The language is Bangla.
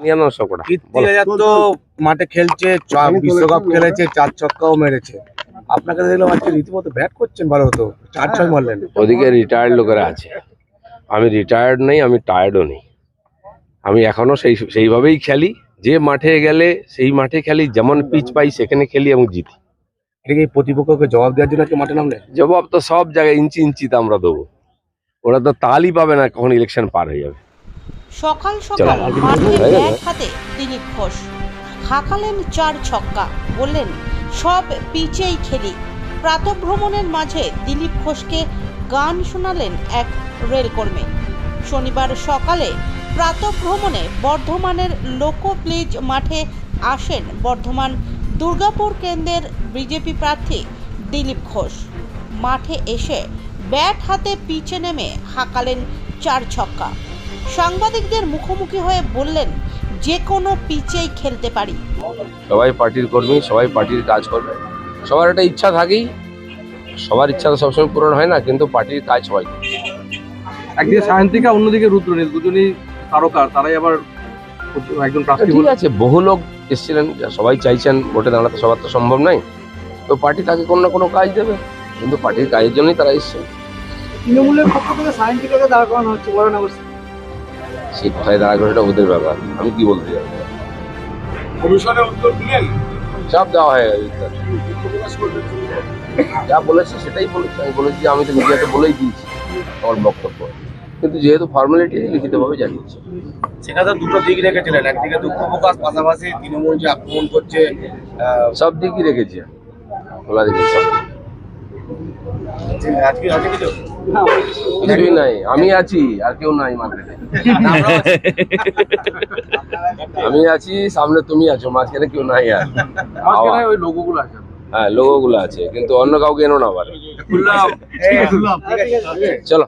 নিরানব্বই কটা তো মাঠে খেলছে বিশ্বকাপ খেলেছে চার ছক্কাও মেরেছে। আপনাকে দেখলাম আজকে রীতিমতো ব্যাট করছেন ভালো হতো চার ছয় মারলেন। ওদিকে রিটায়ার্ড লোকেরা আছে। আমি রিটায়ার্ড নেই আমি টায়ার্ডও নেই। আমি এখনও সেই সেইভাবেই খেলি। যে মাঠে গেলে সেই মাঠে খেলি যেমন পিচ পাই সেখানে খেলি এবং জিতি। প্রতিপক্ষকে জবাব দেওয়ার জন্য আজকে মাঠে নামলেন? জবাব তো সব জায়গায় ইঞ্চি ইঞ্চিতে আমরা দেবো। ওরা তো তালই পাবে না কখন ইলেকশন পার হয়ে যাবে। সকাল সকাল। মাঠে ব্যাট হাতে দিলীপ ঘোষ হাঁকালেন চার ছক্কা। বললেন সব পিচেই খেলি। প্রাতভ্রমণের মাঝে দিলীপ ঘোষকে গান শোনালেন এক রেলকর্মী। শনিবার সকালে প্রাতভ্রমণে বর্ধমানের লোকপ্লিজ মাঠে আসেন বর্ধমান দুর্গাপুর কেন্দ্রের বিজেপি প্রার্থী দিলীপ ঘোষ। মাঠে এসে ব্যাট হাতে পিচে নেমে হাঁকালেন চার ছক্কা। সাংবাদিকদের মুখোমুখি হয়ে বললেন যে কোনো পিচেই খেলতে পারি। সবাই পার্টির কর্মী সবাই পার্টির কাজ করবে। সবার একটা ইচ্ছা থাকেই। সবার ইচ্ছা তো সবসময় পূরণ হয় না কিন্তু পার্টির কাজ সবাই। একদিকে সায়ন্তিকা অন্যদিকে রুদ্রনীল। দুজনই তারকা তারাই আবার একজন প্রার্থী ঠিক বলে আছে বহু লোক এসেছিলেন সবাই চাইছেন ভোটে দাঁড়াতে সবার তো সম্ভব নয়। তো পার্টি তাকে কোনো না কোনো কাজ দেবে কিন্তু পার্টির কাজের জন্যই তারা এসছে তৃণমূলের পক্ষ থেকে সায়েন্টিফিকে দাঁড় করানো হচ্ছে সে কোথায় দাঁড়া করে সেটা ওদের ব্যাপার। আমি কি বলতে চাই? কমিশনের উত্তর দিলেন? সব দেওয়া হয়ে গেছে। যা বলেছে সেটাই বলেছে। আমি বলেছি আমি তো মিডিয়াতে বলেই দিয়েছি আমার বক্তব্য। কিন্তু যেহেতু ফর্মালিটি লিখিতভাবে জানিয়েছি। সেখানে তো দুটো দিক রেখেছিলেন। একদিকে দুঃখ প্রকাশ পাশাপাশি তৃণমূল যে আক্রমণ করছে সব দিকই রেখেছি। খোলা রেখেছি সব কিছুই নাই আমি আছি আর কেউ নাই মার্কেটে আমি আছি সামনে তুমি আছো মাঝখানে কেউ নাই আর। ওই লোগোগুলো আছে। হ্যাঁ আছে কিন্তু অন্য কাউকে এনো না আবার। চলো।